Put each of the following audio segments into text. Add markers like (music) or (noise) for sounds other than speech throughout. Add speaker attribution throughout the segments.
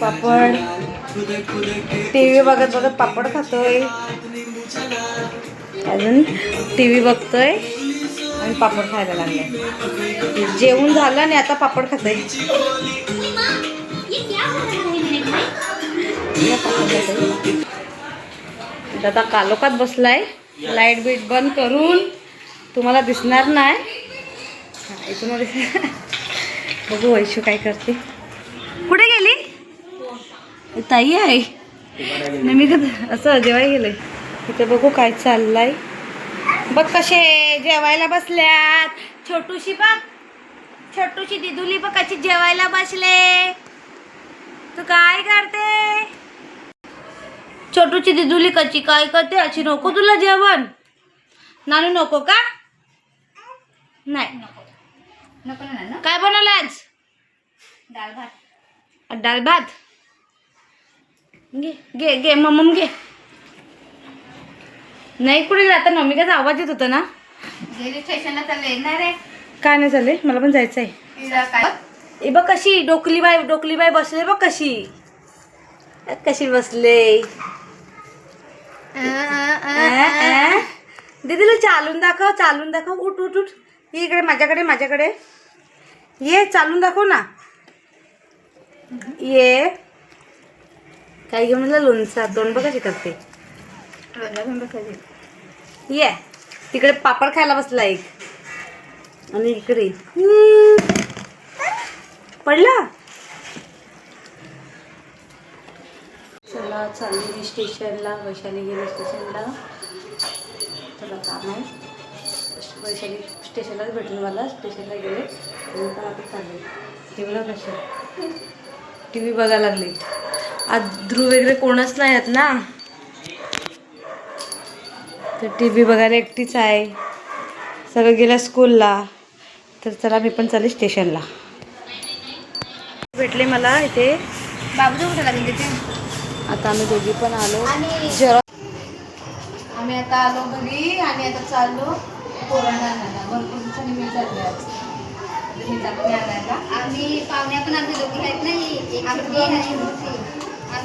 Speaker 1: पापड. T V बघत बघत पापड खातोय. अजून टी व्ही बघतोय आणि पापड खायला लागले जेवण झालं आणि आता पापड खातोय. दादा पापड कालोखात बसलाय. लाइट बीट बंद करून तुम्हाला दिसणार नाही. इथून (laughs) बघू वैशू काय करते. ताई आहे. नाही मी कधी असं जेवाय गेलंय इथे बघू काय चाललंय. बघ कसे जेवायला बसल्यात. छोटूशी बघ. छोटूशी दिदुली बघ कशी जेवायला बसले. तू काय करते? छोटूची दिदुली कशी काय करते? अशी नको तुला जेवण. नानू नको का? नाही.
Speaker 2: नको
Speaker 1: काय बनवलं आज?
Speaker 2: डाळ भात.
Speaker 1: डाळ भात? घे घे घे मम्मम घे. नाही कुठे जाता? मम्मीकाचा आवाज येत होता ना?
Speaker 2: गेली स्टेशनला चालले येणार आहे.
Speaker 1: काय नाही झाले मला पण जायचं आहे
Speaker 2: तिला काय?
Speaker 1: ए बघ कशी डोकलीबाई डोकलीबाई बसले बघ कशी. अ, कशी बसले. दीदीला चालून दाखव चालून दाखव. उठ उठ उठ. ये इकडे माझ्याकडे माझ्याकडे. ये चालून दाखव ना. ये. काय घेऊन आलं लोणचा? दोन बघ कशी करते ये. तिकडे पापड खायला बसला एक. आणि इकडे. पडला? चला चालली स्टेशनला. वैशाली गेली स्टेशनला. चला काम आहे. वैशाली स्टेशनलाच भेटली मला. स्टेशनला गेले. पण आता चालले. टी व्हीला कशा. टी व्ही बघायला लागले. आज ध्रुव वगैरे कोणच नाही आहेत ना. तर टी व्ही बघायला एकटीच आहे. सगळं गेल्या स्कूलला तर चला मी पण चालले स्टेशनला भेटले मला इथे.
Speaker 2: बाबू
Speaker 1: आता आम्ही दोघी पण आलो.
Speaker 2: आणि
Speaker 1: जरा
Speaker 2: आम्ही आता आलो घरी आणि आता चाललो आणायला. भरपूर दिवसांनी मी चालले आज. आम्ही पाहुण्या पण आमची दोघी आहेत नाही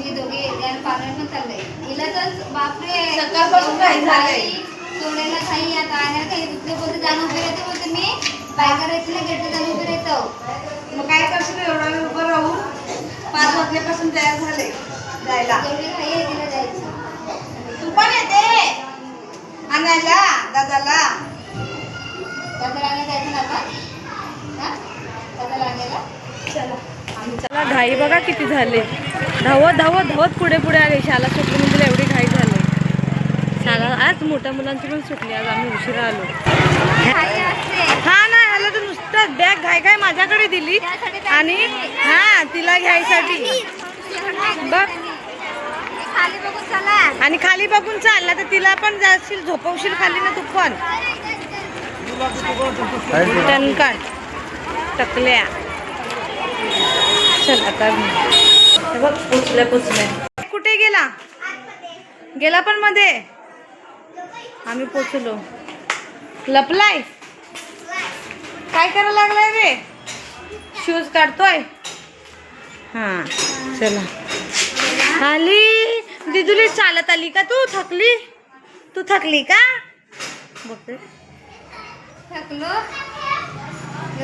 Speaker 2: आम्ही दोघी आणि पाहुण्या पण चाललोय हिला तर बापरे.
Speaker 1: सकाळपासून घाई झालंय.
Speaker 2: सोडायला काही आता आणायला काही दुसरे बोलते जाणं उभे राहते बोलते मी? काय करायचं ना गेट जाणं उभे राहतो.
Speaker 1: मग काय करशील एवढा वेळ उभं राहून? पाच वाजल्यापासून तयार झाले जायला.
Speaker 2: जेवढी घाई आहे तिला जायचं.
Speaker 1: तू पण येते. आणायला दादाला.
Speaker 2: दादा रांगेत जायचं ना आपण? हा? दादा रांगेला
Speaker 1: चला. घाई बघा किती झाले. धावत धावत धावत पुढे पुढे आले. शाळा सुटली म्हणजे एवढी घाई झाली. शाळा आज मोठ्या मुलांची पण सुटली. आज आम्ही उशिरा आलो. हा ना ह्याला तर नुसतं बॅग घाय घाय माझ्याकडे दिली. आणि हा तिला घ्यायसाठी. बघ. आणि खाली बघून चालला तर तिला पण जाशील झोपवशील खाली ना तू पण. टनकण टकल्या. चल आता बघ पोचल्या पोचल्या. कुठे गेला? गेला पण मध्ये? आम्ही पोचलो. लपलाय? काय करायला लागलाय रे? शूज काढतोय? हा चला. आली? दिदुली चालत आली का तू? थकली? तू थकली का? बघते.
Speaker 2: थकलो.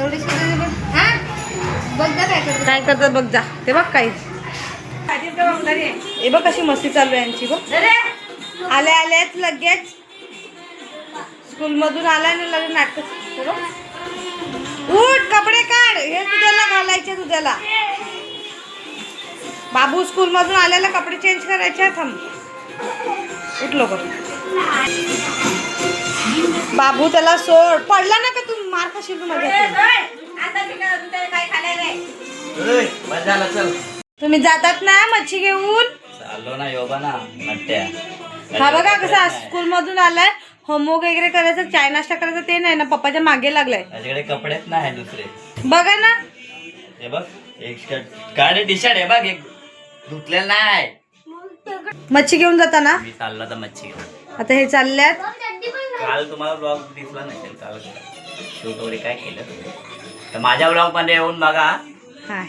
Speaker 2: एवढी काय करतो
Speaker 1: काय करतात बघ जा. ते बघ काही. हे बघ कशी मस्ती चालू आहे यांची बघ. आले आलेच लगेच. स्कूलमधून आलाय ना लगेच नाटक बघ. उठ कपडे काढ. हे तुझ्याला घालायचे तुझ्याला बाबू स्कूल मधून आलेला कपडे चेंज करायचे थांब. उठ लवकर. बाबू त्याला सोड. पडला ना का तू? मार खाशील तू माझ्या
Speaker 3: बस झालं चल.
Speaker 1: तुम्ही जातात ना मच्छी घेऊन?
Speaker 3: चाललो ना योगा ना नट्ट्या.
Speaker 1: हा बघा कसा स्कूल मधून आलाय होमवर्क वगैरे करायचं चाय नाश्ता करायचं ते नाही ना पप्पाच्या मागे लागलाय.
Speaker 3: माझ्याकडे कपडेच नाही दुसरे.
Speaker 1: बघा ना.
Speaker 3: हे बघ एक शर्ट काढे टी शर्ट आहे बघ एक धुतलेलं नाही.
Speaker 1: मच्छी घेऊन जाताना?
Speaker 3: मी चालला तर मच्छी घेऊन.
Speaker 1: आता हे चालल्यात.
Speaker 3: काल तुम्हाला ब्लॉग दिसला नसेल काल शूट वगैरे काय केलं तर माझ्या ब्लॉगमध्ये येऊन बघा.
Speaker 1: हाय.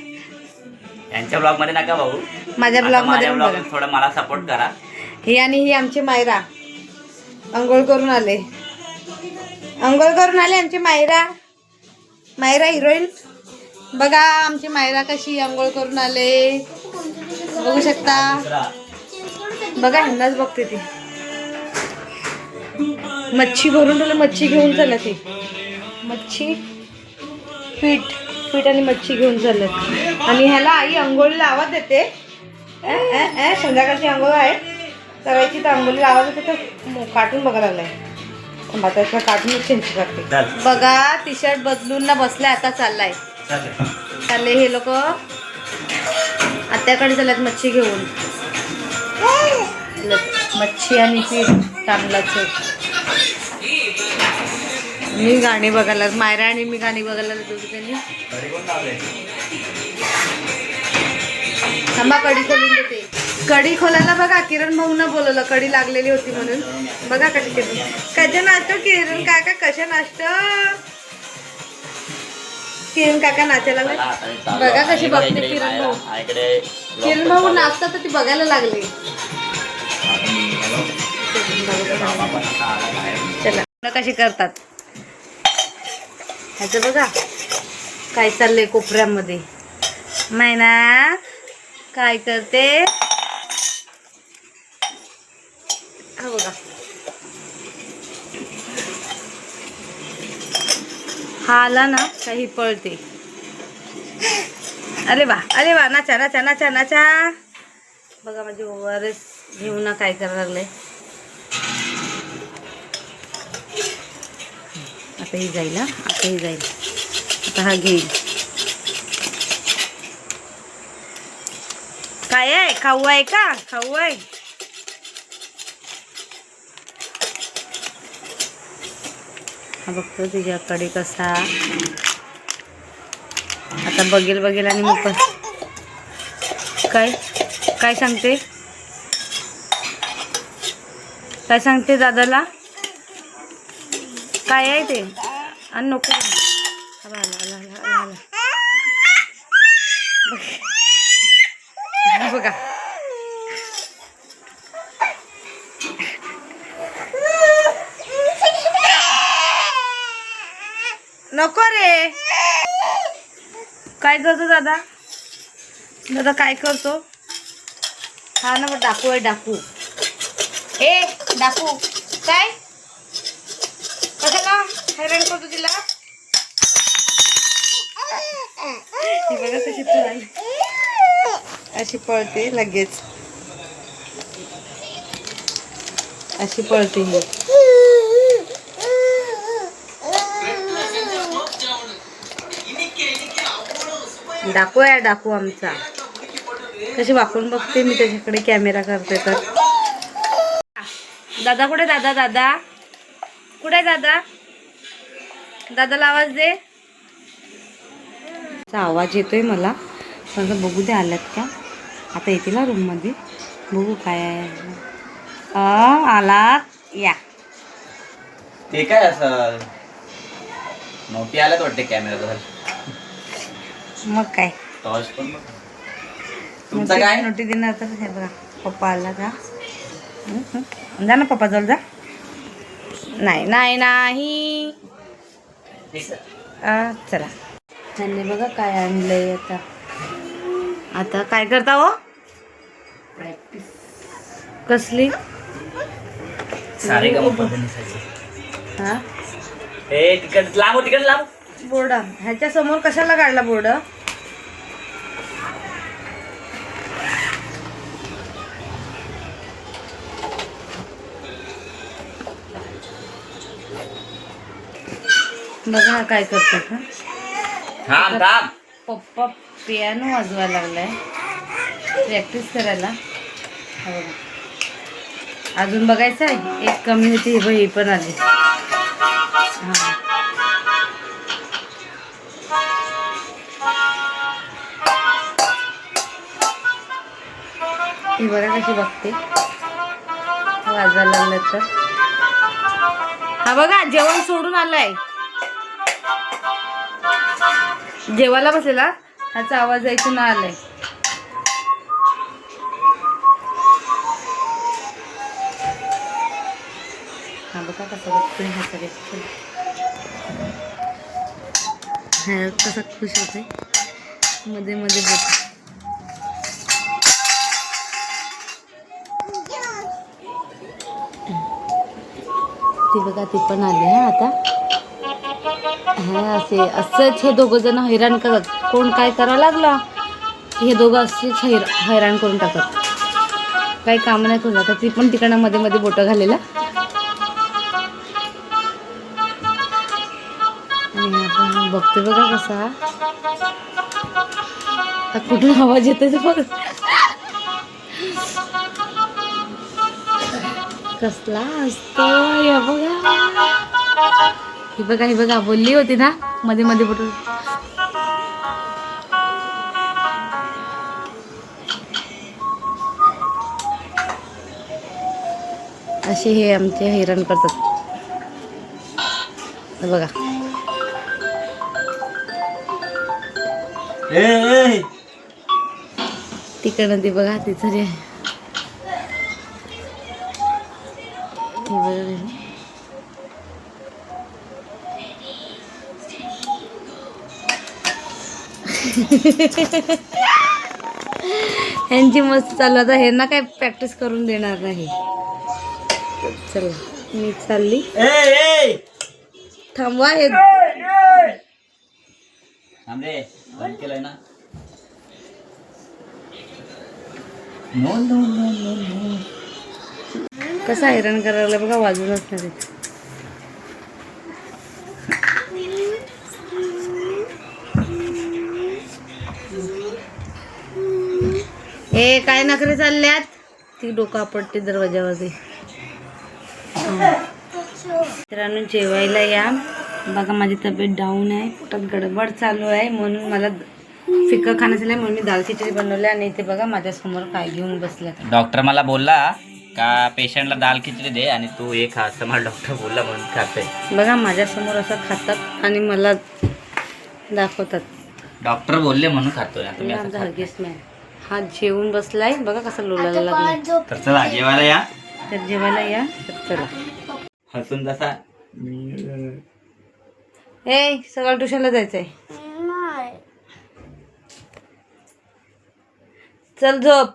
Speaker 3: यांच्या ब्लॉगमध्ये नका भाऊ
Speaker 1: माझ्या ब्लॉगमध्ये
Speaker 3: थोडं मला सपोर्ट करा.
Speaker 1: ही आणि ही आमची मायरा. अंघोळ करून आले. अंघोळ करून आले आमची मायरा. मायरा हिरोईन. बघा आमची मायरा कशी अंघोळ करून आले. बघू शकता. बघा ह्यांनाच बघते ती. मच्छी भरून ठेवलं मच्छी घेऊन चालल्या ती. मच्छी. पीठ पीठ आणि मच्छी घेऊन चालल्यात आणि ह्याला आई ए, ए, ए, संध्याकाळची अंघोळ आहे. करायची तर अंघोळीला आवाज येते तर कार्टून बघायला लागलाय. त्याचा कार्टूनच चेंज करते. बघा टी शर्ट बदलून ना बसलाय आता चाललाय.
Speaker 3: चल.
Speaker 1: चालले हे लोक. आत्याकडे चालल्यात मच्छी घेऊन. मच्छी आणि पीठ तांदळाचं मी गाणी बघायला मायरा आणि मी गाणी बघायला त्यांनी थांबा कडी खोलून देते. कडी खोलायला बघा किरण भाऊनं बोलवलं कडी लागलेली होती म्हणून. बघा कशी किरण. कशा नाचतो किरण काका कशा नाचत? किरण काका नाचायला लागले. बघा कशी बघते किरण भाऊ. किरण भाऊ नाचतात तर ती बघायला लागली. चला. कशी करतात? ह्याचं बघा. काय चाललंय कोपऱ्यामध्ये? मैना काय करते? हा बघा. हा आला ना काही पळते. अरे वा अरे वा नाचा नाचा नाचा नाचा. बघा माझी ओआरएस घेऊन ना काय करायला लागलंय. आताही जाईल हा. ही जाईल. आता हा घेईल. काय आहे? खाऊ आहे का? खाऊ आहे. हा बघतो तुझ्याकडे कसा. आता बघेल बघेल आणि मग काय? काय सांगते? काय सांगते दादाला? काय आहे ते? आणि नको. आला, आला, आला, आला, बघा. नको रे. काय करतो दादा? दादा काय करतो? हा ना मग डाकू आहे डाकू. ए डाकू. काय? कशाला हैराण करतो तिला. बघा कशी पळाली. अशी पळते लगेच. अशी पळते ही. डाकू आहे डाकू आमचा. तशी वाकून बघते मी त्याच्याकडे कॅमेरा करते तर. दादा कुठे दादा दादा. कुठे आहे दादा? दादाला आवाज दे. आवाज येतोय मला. पण बघू दे आल्यात का? आता येतील ना रूममध्ये बघू काय आलात या.
Speaker 3: ते काय असं? नोटी आल्यात वाटते कॅमेरा
Speaker 1: मग काय?
Speaker 3: टॉर्च पण. तुमचं काय?
Speaker 1: नोटी देणार तर हे बघा. पप्पा आला का. जा ना पप्पा जवळ जा. नाही नाही नाही. चला. त्यांनी बघा काय आणलंय आता. आता काय करता हो? कसली?
Speaker 3: सारे का
Speaker 1: हा?
Speaker 3: ए तिकड लांब तिकड लांब.
Speaker 1: बोर्ड. ह्याच्या समोर कशाला काढला बोर्ड? बघा काय हा
Speaker 3: थांब थांब.
Speaker 1: पप्पा पियानो वाजवायला लागलाय. प्रॅक्टिस करायला. बघा. अजून बघायचं आहे? एक कमी होती हे पण आली. हा. ही बघा कशी बघते. वाजवायला लागलं तर. हा बघा जेवण सोडून आलाय. जेवायला बसलेला ह्याचा आवाज ऐकून आलाय. हा बघा कसा बघतोय हा सगळे. ह्या कसा खुश होते मध्ये मध्ये बघतो ती बघा ती पण आली हा आता. हे असे असंच हे दोघं जण हैराण करतात. कोण काय करायला लागला? हे दोघं असेच हैर हैराण करून टाकतात. काही काम नाही करून तर ती पण तिकडं मध्ये मध्ये बोटं घालेला. आणि आपण बघा कसा. कुठून आवाज येतोय बघ. कसला असतो या बघा. ही बघा ही बघा बोलली होती ना? मध्ये मध्ये बोटून असे हे आमचे हैराण करतात. बघा. तिकडनं ती बघा तिचं रे हे बघा रे. ह्यांची मस्त चालू. आता ह्यांना काय प्रॅक्टिस करून देणार नाही चला मी चालली. थांबवा हे कसा हैराण करायला बघा वाजूनच नाही ए काय नखरे चालल्यात? ती डोकं आपटते दरवाजावरती मित्रांनो जेवायला या. बघा माझी तब्येत डाऊन आहे. पोटात गडबड चालू आहे. म्हणून मला फिकं खाण्याचं नाही म्हणून मी दाल खिचडी बनवली आणि इथे बघा माझ्यासमोर काय घेऊन बसल्यात
Speaker 3: डॉक्टर मला बोलला का पेशंटला दाल खिचडी दे आणि तू एक खा. असं मला डॉक्टर बोलला म्हणून खाते
Speaker 1: बघा माझ्यासमोर असं खातात आणि मला दाखवतात.
Speaker 3: डॉक्टर बोलले म्हणून खातोय. आता मी
Speaker 1: हे
Speaker 3: असं
Speaker 1: आमचा हगीस मॅन हा जेवून बसलाय. बघा कसं लोलायला लागलाय.
Speaker 3: नाही. तर चला जेवायला या.
Speaker 1: तर जेवायला या. तर चला.
Speaker 3: हसून जसा
Speaker 1: ए सकाळ ट्युशनला जायचंय. चल झोप.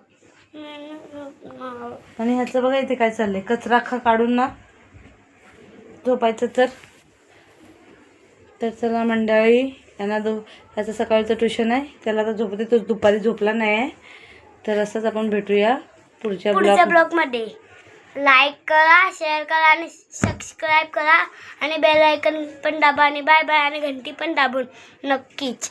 Speaker 1: आणि ह्याचं बघा इथे काय चाललंय. कचरा खा काढून ना झोपायचं तर. तर चला मंडळी. यांना दो त्याचं सकाळचं ट्युशन आहे. त्याला आता झोपते तो दुपारी झोपला नाही आहे. तर असंच आपण भेटूया पुढच्या
Speaker 4: पुढच्या
Speaker 1: ब्लॉग
Speaker 4: ब्लॉगमध्ये लाईक करा शेअर करा आणि सबस्क्राईब करा. आणि बेल आयकन पण दाबा आणि बाय बाय आणि घंटी पण दाबून. नक्कीच.